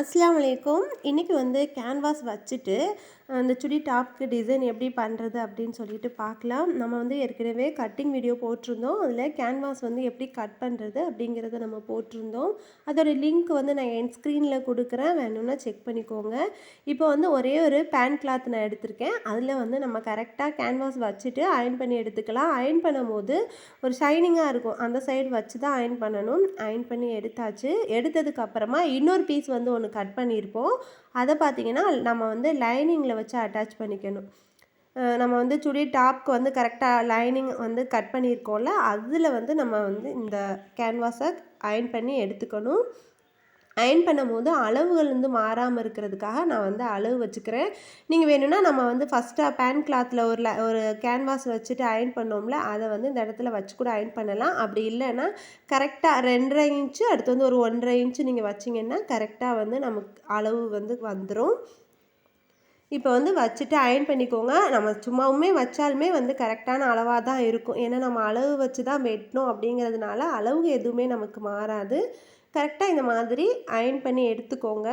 அஸ்லாம் அலைக்கும் இன்றைக்கி வந்து கேன்வாஸ் வச்சுட்டு அந்த சுடி டாப்க்கு டிசைன் எப்படி பண்ணுறது அப்படின்னு சொல்லிட்டு பார்க்கலாம். நம்ம வந்து ஏற்கனவே கட்டிங் வீடியோ போட்டிருந்தோம். அதில் கேன்வாஸ் வந்து எப்படி கட் பண்ணுறது அப்படிங்கிறத நம்ம போட்டிருந்தோம். அதோட லிங்க் வந்து நான் என் ஸ்க்ரீனில் கொடுக்குறேன். வேணும்னா செக் பண்ணிக்கோங்க. இப்போ வந்து ஒரே ஒரு பேன் கிளாத் நான் எடுத்திருக்கேன். அதில் வந்து நம்ம கரெக்டாக கேன்வாஸ் வச்சுட்டு அயன் பண்ணி எடுத்துக்கலாம். அயன் பண்ணும்போது ஒரு ஷைனிங்காக இருக்கும். அந்த சைடு வச்சு தான் அயன் பண்ணணும். அயன் பண்ணி எடுத்தாச்சு. எடுத்ததுக்கப்புறமா இன்னொரு பீஸ் வந்து ஒன்று கட் பண்ணியிருப்போம். அதை பார்த்தீங்கன்னா நம்ம வந்து லைனிங்கில் வச்சு அட்டாச் பண்ணிக்கணும். நம்ம வந்து சுடி டாப்க்கு வந்து கரெக்டாக லைனிங் வந்து கட் பண்ணியிருக்கோம்ல அதில் வந்து நம்ம வந்து இந்த கேன்வாஸை அயன் பண்ணி எடுத்துக்கணும். அயன் பண்ணும்போது அளவுகள் வந்து மாறாமல் இருக்கிறதுக்காக நான் வந்து அளவு வச்சுக்கிறேன். நீங்கள் வேணும்னா நம்ம வந்து ஃபஸ்ட்டாக பேன் கிளாத்தில் ஒரு ல ஒரு கேன்வாஸ் வச்சுட்டு அயன் பண்ணோம்ல அதை வந்து இந்த இடத்துல வச்சு கூட அயன் பண்ணலாம். அப்படி இல்லைன்னா கரெக்டாக ரெண்டரை இன்ச்சு அடுத்து வந்து ஒரு ஒன்றரை இன்ச்சு நீங்கள் வச்சிங்கன்னா கரெக்டாக வந்து நமக்கு அளவு வந்து வந்துடும் இப்போ வந்து வச்சுட்டு அயன் பண்ணிக்கோங்க. நம்ம சும்மாவுமே வச்சாலுமே வந்து கரெக்டான அளவாக தான் இருக்கும். ஏன்னா நம்ம அளவு வச்சு தான் வெட்டணும் அப்படிங்கிறதுனால அளவு எதுவுமே நமக்கு மாறாது. கரெக்டாக இந்த மாதிரி அயன் பண்ணி எடுத்துக்கோங்க.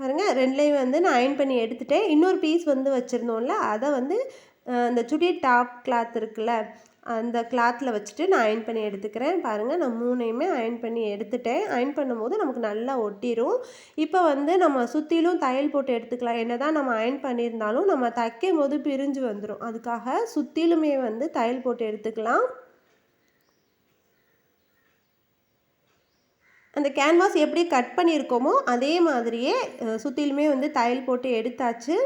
பாருங்கள் ரெண்டுலேயும் வந்து நான் அயன் பண்ணி எடுத்துட்டேன். இன்னொரு பீஸ் வந்து வச்சுருந்தோம்ல அதை வந்து இந்த சுடி டாப் கிளாத் இருக்குல்ல அந்த கிளாத்தில் வச்சுட்டு நான் அயன் பண்ணி எடுத்துக்கிறேன். பாருங்கள் நான் மூணையுமே அயன் பண்ணி எடுத்துட்டேன். அயன் பண்ணும்போது நமக்கு நல்லா ஒட்டிரும். இப்போ வந்து நம்ம சுற்றிலும் தையல் போட்டு எடுத்துக்கலாம். என்ன தான் நம்ம அயன் பண்ணியிருந்தாலும் நம்ம தைக்கும் போது பிரிஞ்சு வந்துடும் அதுக்காக சுற்றிலுமே வந்து தையல் போட்டு எடுத்துக்கலாம். அந்த கேன்வாஸ் எப்படி கட் பண்ணியிருக்கோமோ அதே மாதிரியே சுற்றிலுமே வந்து தையல் போட்டு எடுத்தாச்சு.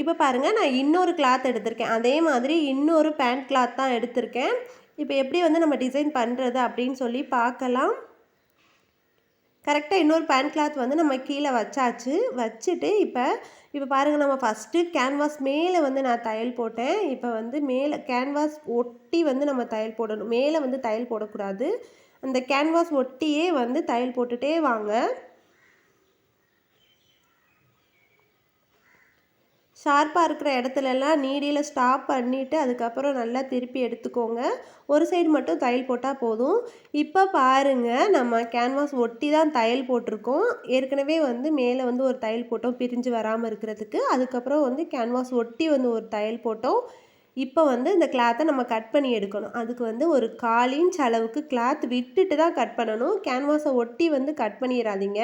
இப்போ பாருங்கள் நான் இன்னொரு கிளாத் எடுத்திருக்கேன். அதே மாதிரி இன்னொரு பேண்ட் கிளாத் தான் எடுத்திருக்கேன். இப்போ எப்படி வந்து நம்ம டிசைன் பண்ணுறது அப்படின்னு சொல்லி பார்க்கலாம். கரெக்டாக இன்னொரு பேண்ட் கிளாத் வந்து நம்ம கீழே வச்சாச்சு. வச்சுட்டு இப்போ இப்போ பாருங்கள் நம்ம ஃபஸ்ட்டு கேன்வாஸ் மேலே வந்து நான் தையல் போட்டேன். இப்போ வந்து மேலே கேன்வாஸ் ஒட்டி வந்து நம்ம தையல் போடணும். மேலே வந்து தையல் போடக்கூடாது. அந்த கேன்வாஸ் ஒட்டியே வந்து தையல் போட்டுகிட்டே வாங்க. ஷார்ப்பாக இருக்கிற இடத்துலலாம் நீடியில் ஸ்டாப் பண்ணிவிட்டு அதுக்கப்புறம் நல்லா திருப்பி எடுத்துக்கோங்க. ஒரு சைடு மட்டும் தையல் போட்டால் போதும். இப்போ பாருங்கள் நம்ம கேன்வாஸ் ஒட்டி தான் தையல் போட்டிருக்கோம். ஏற்கனவே வந்து மேலே வந்து ஒரு தையல் போட்டோம் பிரிஞ்சு வராமல் இருக்கிறதுக்கு. அதுக்கப்புறம் வந்து கேன்வாஸ் ஒட்டி வந்து ஒரு தையல் போட்டோம். இப்போ வந்து இந்த கிளாத்தை நம்ம கட் பண்ணி எடுக்கணும். அதுக்கு வந்து ஒரு கால் இன்ச் அளவுக்கு கிளாத் விட்டுட்டு தான் கட் பண்ணணும். கேன்வாஸை ஒட்டி வந்து கட் பண்ணிடாதீங்க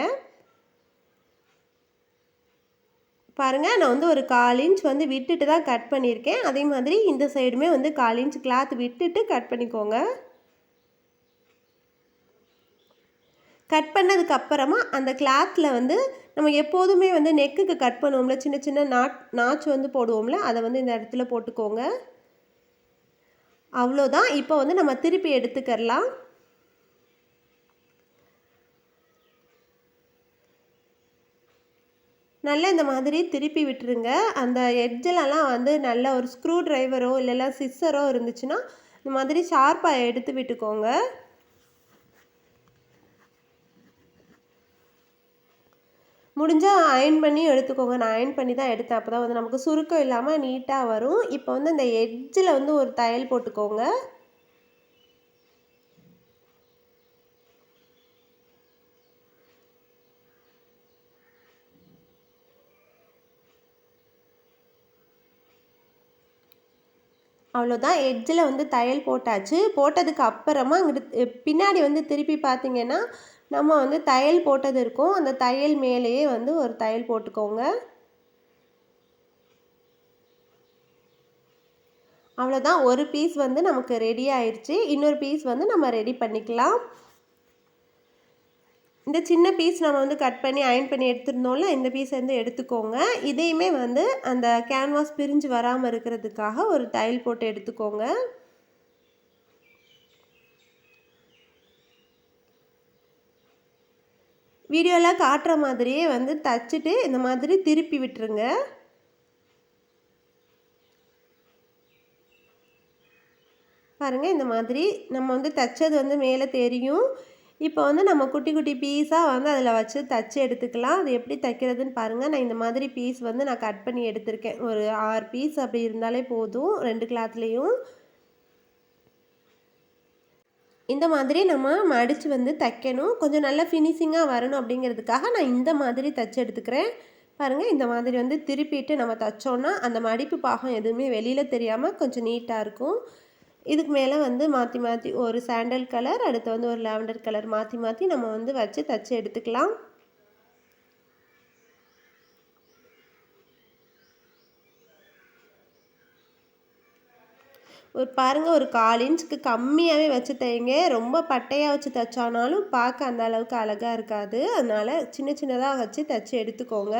பாருங்கள் நான் வந்து ஒரு கால் இன்ச் வந்து விட்டுட்டு தான் கட் பண்ணியிருக்கேன் அதே மாதிரி இந்த சைடுமே வந்து கால் இன்ச் கிளாத் விட்டுட்டு கட் பண்ணிக்கோங்க. கட் பண்ணதுக்கு அப்புறமா அந்த கிளாத்தில் வந்து நம்ம எப்போதுமே வந்து நெக்குக்கு கட் பண்ணுவோம்ல சின்ன சின்ன நாட் நாச்சு வந்து போடுவோம்ல அதை வந்து இந்த இடத்துல போட்டுக்கோங்க. அவ்வளோதான். இப்போ வந்து நம்ம திருப்பி எடுத்துக்கிறலாம். நல்லா இந்த மாதிரி திருப்பி விட்டுருங்க. அந்த எட்ஜிலலாம் வந்து நல்ல ஒரு ஸ்க்ரூ ட்ரைவரோ இல்லைலாம் சிஸ்ஸரோ இருந்துச்சுன்னா இந்த மாதிரி ஷார்ப்பாக எடுத்து விட்டுக்கோங்க. முடிஞ்சால் அயன் பண்ணி எடுத்துக்கோங்க. நான் அயன் பண்ணி தான் எடுத்தேன். அப்போ தான் வந்து நமக்கு சுருக்கம் இல்லாமல் நீட்டாக வரும். இப்போ வந்து இந்த எட்ஜில் வந்து ஒரு தையல் போட்டுக்கோங்க. அவ்வளோதான் எட்ஜில் வந்து தையல் போட்டாச்சு. போட்டதுக்கு அப்புறமா அங்கிட்டு பின்னாடி வந்து திருப்பி பார்த்தீங்கன்னா நம்ம வந்து தையல் போட்டது இருக்கும். அந்த தையல் மேலேயே வந்து ஒரு தையல் போட்டுக்கோங்க. அவ்வளோதான் ஒரு பீஸ் வந்து நமக்கு ரெடி ஆயிடுச்சு இன்னொரு பீஸ் வந்து நம்ம ரெடி பண்ணிக்கலாம். இந்த சின்ன பீஸ் நம்ம வந்து கட் பண்ணி அயன் பண்ணி எடுத்துருந்தோம்ல இந்த பீஸ் வந்து எடுத்துக்கோங்க. இதையுமே வந்து அந்த கேன்வாஸ் பிரிஞ்சு வராமல் இருக்கிறதுக்காக ஒரு தையல் போட்டு எடுத்துக்கோங்க. வீடியோவில் காட்டுற மாதிரியே வந்து தச்சுட்டு இந்த மாதிரி திருப்பி விட்டுருங்க. பாருங்கள் இந்த மாதிரி நம்ம வந்து தைச்சது வந்து மேலே தெரியும். இப்போ வந்து நம்ம குட்டி குட்டி பீஸாக வந்து அதில் வச்சு தச்சு எடுத்துக்கலாம். அது எப்படி தைக்கிறதுன்னு பாருங்கள் நான் இந்த மாதிரி பீஸ் வந்து நான் கட் பண்ணி எடுத்திருக்கேன். ஒரு ஆறு பீஸ் அப்படி இருந்தாலே போதும். ரெண்டு கிளாத்லேயும் இந்த மாதிரி நம்ம மடித்து வந்து தைக்கணும். கொஞ்சம் நல்லா ஃபினிஷிங்காக வரணும் அப்படிங்கிறதுக்காக நான் இந்த மாதிரி தைச்சி எடுத்துக்கிறேன். பாருங்கள் இந்த மாதிரி வந்து திருப்பிட்டு நம்ம தைச்சோன்னா அந்த மடிப்பு பாகம் எதுவுமே வெளியில் தெரியாமல் கொஞ்சம் நீட்டாக இருக்கும். இதுக்கு மேலே வந்து மாற்றி மாற்றி ஒரு சாண்டல் கலர் அடுத்து வந்து ஒரு லாவெண்டர் கலர் மாற்றி மாற்றி நம்ம வந்து வச்சு தைச்சி எடுத்துக்கலாம். ஒரு பாருங்கள் ஒரு கால் இன்ச்சுக்கு கம்மியாகவே வச்சு தைங்க. ரொம்ப பட்டையாக வச்சு தைச்சானாலும் பார்க்க அந்த அளவுக்கு அழகாக இருக்காது. அதனால் சின்ன சின்னதாக வச்சு தைச்சி எடுத்துக்கோங்க.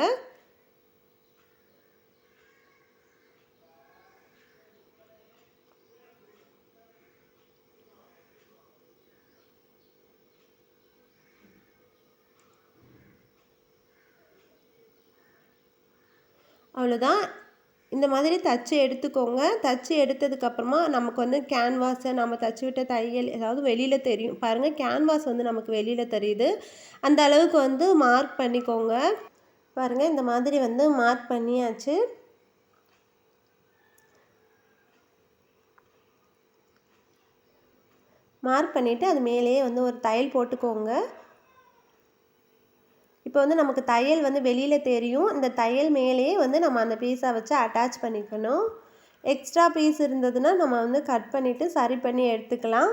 அவ்வளோதான் இந்த மாதிரி தச்சு எடுத்துக்கோங்க. தச்சு எடுத்ததுக்கப்புறமா நமக்கு வந்து கேன்வாஸை நம்ம தச்சு விட்ட தையல் ஏதாவது வெளியில் தெரியும். பாருங்கள் கேன்வாஸ் வந்து நமக்கு வெளியில் தெரியுது. அந்த அளவுக்கு வந்து மார்க் பண்ணிக்கோங்க. பாருங்கள் இந்த மாதிரி வந்து மார்க் பண்ணியாச்சு. மார்க் பண்ணிவிட்டு அது மேலேயே வந்து ஒரு தையல் போட்டுக்கோங்க. இப்போ வந்து நமக்கு தையல் வந்து வெளியில் தெரியும். இந்த தையல் மேலேயே வந்து நம்ம அந்த பீஸை வச்சு அட்டாச் பண்ணிக்கணும். எக்ஸ்ட்ரா பீஸ் இருந்ததுன்னா நம்ம வந்து கட் பண்ணிவிட்டு சரி பண்ணி எடுத்துக்கலாம்.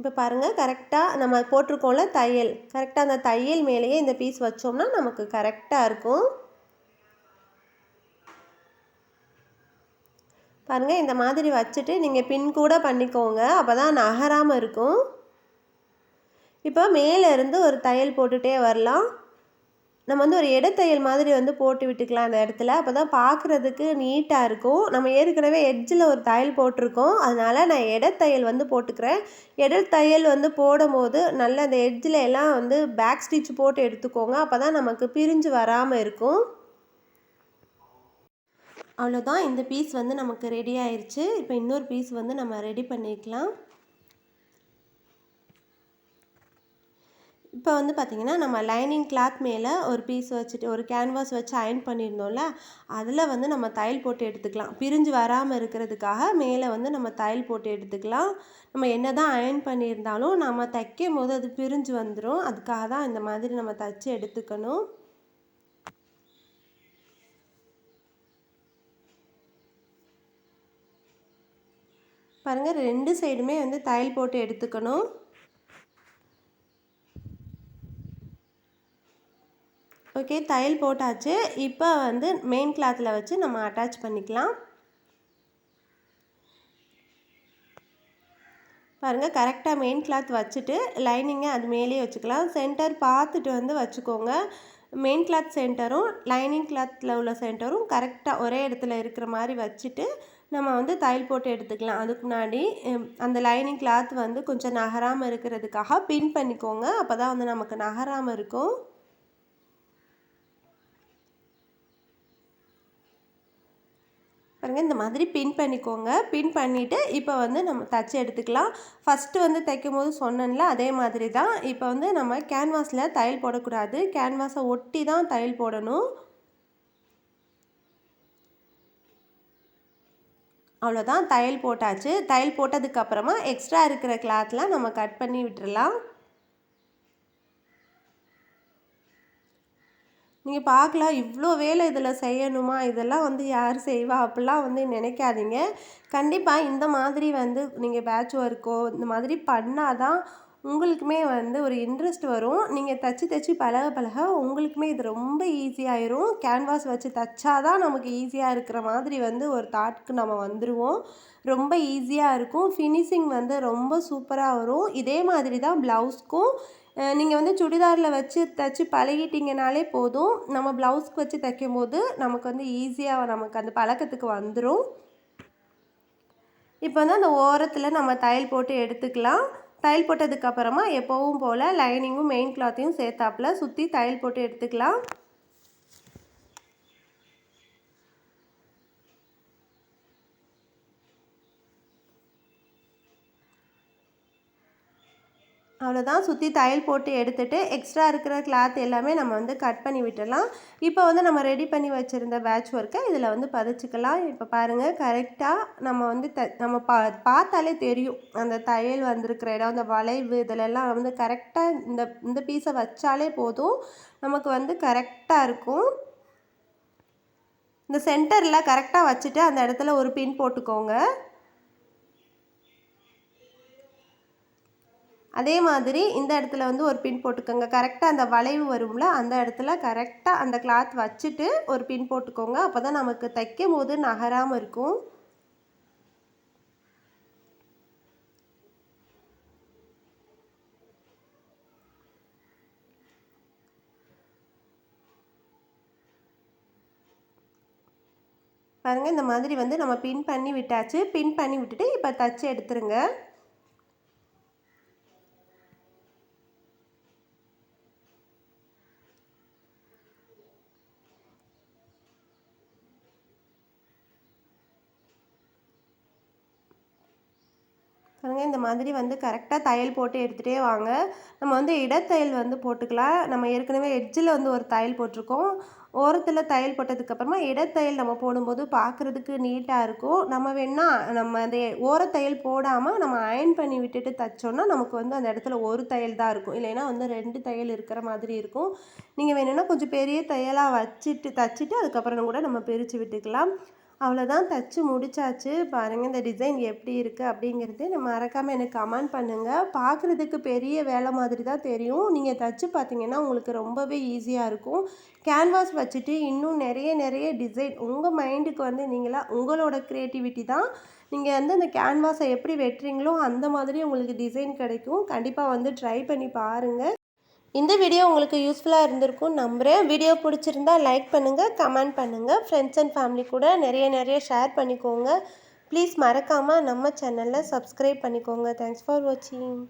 இப்போ பாருங்கள் கரெக்டாக நம்ம போட்டிருக்கோம்ல தையல். கரெக்டாக அந்த தையல் மேலேயே இந்த பீஸ் வச்சோம்னா நமக்கு கரெக்டாக இருக்கும். பாருங்கள் இந்த மாதிரி வச்சுட்டு நீங்கள் பின் கூட பண்ணிக்கோங்க. அப்போ தான் நகராமல் இருக்கும். இப்போ மேலே இருந்து ஒரு தையல் போட்டுகிட்டே வரலாம். நம்ம வந்து ஒரு இடத்தையல் மாதிரி வந்து போட்டு விட்டுக்கலாம் அந்த இடத்துல. அப்போ தான் பார்க்குறதுக்கு நீட்டாக இருக்கும். நம்ம ஏற்கனவே எட்ஜில் ஒரு தையல் போட்டிருக்கோம். அதனால் நான் இடத்தையல் வந்து போட்டுக்கிறேன். இடத்தையல் வந்து போடும்போது நல்ல அந்த எட்ஜில் எல்லாம் வந்து பேக் ஸ்டிச் போட்டு எடுத்துக்கோங்க. அப்போ தான் நமக்கு பிரிஞ்சு வராமல் இருக்கும். அவ்வளோதான் இந்த பீஸ் வந்து நமக்கு ரெடி ஆயிடுச்சு இப்போ இன்னொரு பீஸ் வந்து நம்ம ரெடி பண்ணிக்கலாம். இப்போ வந்து பார்த்திங்கன்னா நம்ம லைனிங் கிளாத் மேலே ஒரு பீஸ் வச்சுட்டு ஒரு கேன்வாஸ் வச்சு அயன் பண்ணியிருந்தோம்ல அதில் வந்து நம்ம தையல் போட்டு எடுத்துக்கலாம். பிரிஞ்சு வராமல் இருக்கிறதுக்காக மேலே வந்து நம்ம தையல் போட்டு எடுத்துக்கலாம். நம்ம என்ன தான் அயன் பண்ணியிருந்தாலும் நம்ம தைக்கும் போது அது பிரிஞ்சு வந்துடும் அதுக்காக தான் இந்த மாதிரி நம்ம தைச்சி எடுத்துக்கணும். பாருங்கள் ரெண்டு சைடுமே வந்து தையல் போட்டு எடுத்துக்கணும். ஓகே தையல் போட்டாச்சு. இப்போ வந்து மெயின் கிளாத்தில் வச்சு நம்ம அட்டாச் பண்ணிக்கலாம். பாருங்கள் கரெக்டாக மெயின் கிளாத் வச்சுட்டு லைனிங்கை அது மேலேயே வச்சுக்கலாம். சென்டர் பார்த்துட்டு வந்து வச்சுக்கோங்க. மெயின் கிளாத் சென்டரும் லைனிங் கிளாத்தில் உள்ள சென்டரும் கரெக்டாக ஒரே இடத்துல இருக்கிற மாதிரி வச்சுட்டு நம்ம வந்து தையல் போட்டு எடுத்துக்கலாம். அதுக்கு முன்னாடி அந்த லைனிங் கிளாத் வந்து கொஞ்சம் நகராமல் இருக்கிறதுக்காக பின் பண்ணிக்கோங்க. அப்போ தான் வந்து நமக்கு நகராமல் இருக்கும். பாருங்கள் இந்த மாதிரி பின் பண்ணிக்கோங்க. பின் பண்ணிவிட்டு இப்போ வந்து நம்ம தச்சு எடுத்துக்கலாம். ஃபஸ்ட்டு வந்து தைக்கும் போது சொன்னேன்ல அதே மாதிரி தான். இப்போ வந்து நம்ம கேன்வாஸில் தையல் போடக்கூடாது. கேன்வாஸை ஒட்டி தான் தையல் போடணும். அவ்வளோதான் தையல் போட்டாச்சு. தையல் போட்டதுக்கப்புறமா எக்ஸ்ட்ரா இருக்கிற கிளாத்லாம் நம்ம கட் பண்ணி விட்டுடலாம் நீங்கள் பார்க்கலாம். இவ்வளோ வேலை இதில் செய்யணுமா? இதெல்லாம் வந்து யார் செய்வா? அப்படிலாம் வந்து நினைக்காதீங்க. கண்டிப்பாக இந்த மாதிரி வந்து நீங்கள் பேட்ச் ஒர்க்கோ இந்த மாதிரி பண்ணால் தான் உங்களுக்குமே வந்து ஒரு இன்ட்ரெஸ்ட் வரும். நீங்கள் தச்சு தச்சு பழக பழக உங்களுக்குமே இது ரொம்ப ஈஸியாயிரும் கேன்வாஸ் வச்சு தைச்சாதான் நமக்கு ஈஸியாக இருக்கிற மாதிரி வந்து ஒரு தாட்க்கு நம்ம வந்துடுவோம் ரொம்ப ஈஸியாக இருக்கும். ஃபினிஷிங் வந்து ரொம்ப சூப்பராக வரும். இதே மாதிரி தான் ப்ளவுஸ்க்கும் நீங்கள் வந்து சுடிதாரில் வச்சு தைச்சி பழகிட்டிங்கனாலே போதும். நம்ம ப்ளவுஸ்க்கு வச்சு தைக்கும் போது நமக்கு வந்து ஈஸியாக நமக்கு அந்த பழக்கத்துக்கு வந்துடும் இப்போ வந்து அந்த ஓரத்தில் நம்ம தையல் போட்டு எடுத்துக்கலாம். தையல் போட்டதுக்கப்புறமா எப்போவும் போல் லைனிங்கும் மெயின் கிளாத்தையும் சேர்த்தாப்பில் சுற்றி தையல் போட்டு எடுத்துக்கலாம். அவ்வளோதான் சுற்றி தையல் போட்டு எடுத்துகிட்டு எக்ஸ்ட்ரா இருக்கிற கிளாத் எல்லாமே நம்ம வந்து கட் பண்ணி விட்டுடலாம். இப்போ வந்து நம்ம ரெடி பண்ணி வச்சுருந்த பேட்ச் ஒர்க்கை இதில் வந்து பதிச்சுக்கலாம். இப்போ பாருங்கள் கரெக்டாக நம்ம வந்து த நம்ம பா பார்த்தாலே தெரியும். அந்த தையல் வந்திருக்கிற இடம் அந்த வளைவு இதிலெல்லாம் வந்து கரெக்டாக இந்த இந்த பீஸை வச்சாலே போதும். நமக்கு வந்து கரெக்டாக இருக்கும். இந்த சென்டரில் கரெக்டாக வச்சுட்டு அந்த இடத்துல ஒரு பின் போட்டுக்கோங்க. அதே மாதிரி இந்த இடத்துல வந்து ஒரு பின் போட்டுக்கோங்க. கரெக்டாக அந்த வளைவு வரும்ல அந்த இடத்துல கரெக்டாக அந்த கிளாத் வச்சுட்டு ஒரு பின் போட்டுக்கோங்க. அப்போ தான் நமக்கு தைக்கும் போது நகராமல் இருக்கும். பாருங்கள் இந்த மாதிரி வந்து நம்ம பின் பண்ணி விட்டாச்சு. பின் பண்ணி விட்டுட்டு இப்போ தச்சு எடுத்துருங்க. பாருங்கள் இந்த மாதிரி வந்து கரெக்டாக தையல் போட்டு எடுத்துகிட்டே வாங்க. நம்ம வந்து இடத்தையல் வந்து போட்டுக்கலாம். நம்ம ஏற்கனவே எட்ஜில் வந்து ஒரு தையல் போட்டிருக்கோம். ஓரத்தில் தையல் போட்டதுக்கப்புறமா இடத்தையல் நம்ம போடும்போது பார்க்குறதுக்கு நீட்டாக இருக்கும். நம்ம வேணால் நம்ம அந்த ஓரத்தையல் போடாமல் நம்ம அயன் பண்ணி விட்டுட்டு தைச்சோன்னா நமக்கு வந்து அந்த இடத்துல ஒரு தையல் தான் இருக்கும். இல்லைன்னா வந்து ரெண்டு தையல் இருக்கிற மாதிரி இருக்கும். நீங்கள் வேணும்னா கொஞ்சம் பெரிய தையலாக வச்சுட்டு தைச்சிட்டு அதுக்கப்புறம் கூட நம்ம பிரித்து விட்டுக்கலாம். அவ்வளோதான் தச்சு முடிச்சாச்சு. பாருங்கள் இந்த டிசைன் எப்படி இருக்குது அப்படிங்கிறது நம்ம மறக்காமல் எனக்கு கமெண்ட் பண்ணுங்கள் பார்க்குறதுக்கு பெரிய வேலை மாதிரி தான் தெரியும். நீங்கள் தச்சு பார்த்தீங்கன்னா உங்களுக்கு ரொம்பவே ஈஸியாக இருக்கும். கேன்வாஸ் வச்சுட்டு இன்னும் நிறைய நிறைய டிசைன் உங்கள் மைண்டுக்கு வந்து நீங்களாக உங்களோட க்ரியேட்டிவிட்டி தான். நீங்கள் வந்து அந்த கேன்வாஸை எப்படி வெட்டுறீங்களோ அந்த மாதிரி உங்களுக்கு டிசைன் கிடைக்கும். கண்டிப்பாக வந்து ட்ரை பண்ணி பாருங்கள் இந்த வீடியோ உங்களுக்கு யூஸ்ஃபுல்லாக இருந்திருக்கும். நம்புகிறேன் வீடியோ பிடிச்சிருந்தா லைக் பண்ணுங்கள் கமெண்ட் பண்ணுங்கள் ஃப்ரெண்ட்ஸ் அண்ட் ஃபேமிலி கூட நிறைய நிறைய ஷேர் பண்ணிக்கோங்க. ப்ளீஸ் மறக்காமல் நம்ம சேனலில் சப்ஸ்கிரைப் பண்ணிக்கோங்க. தேங்க்ஸ் ஃபார் வாட்சிங்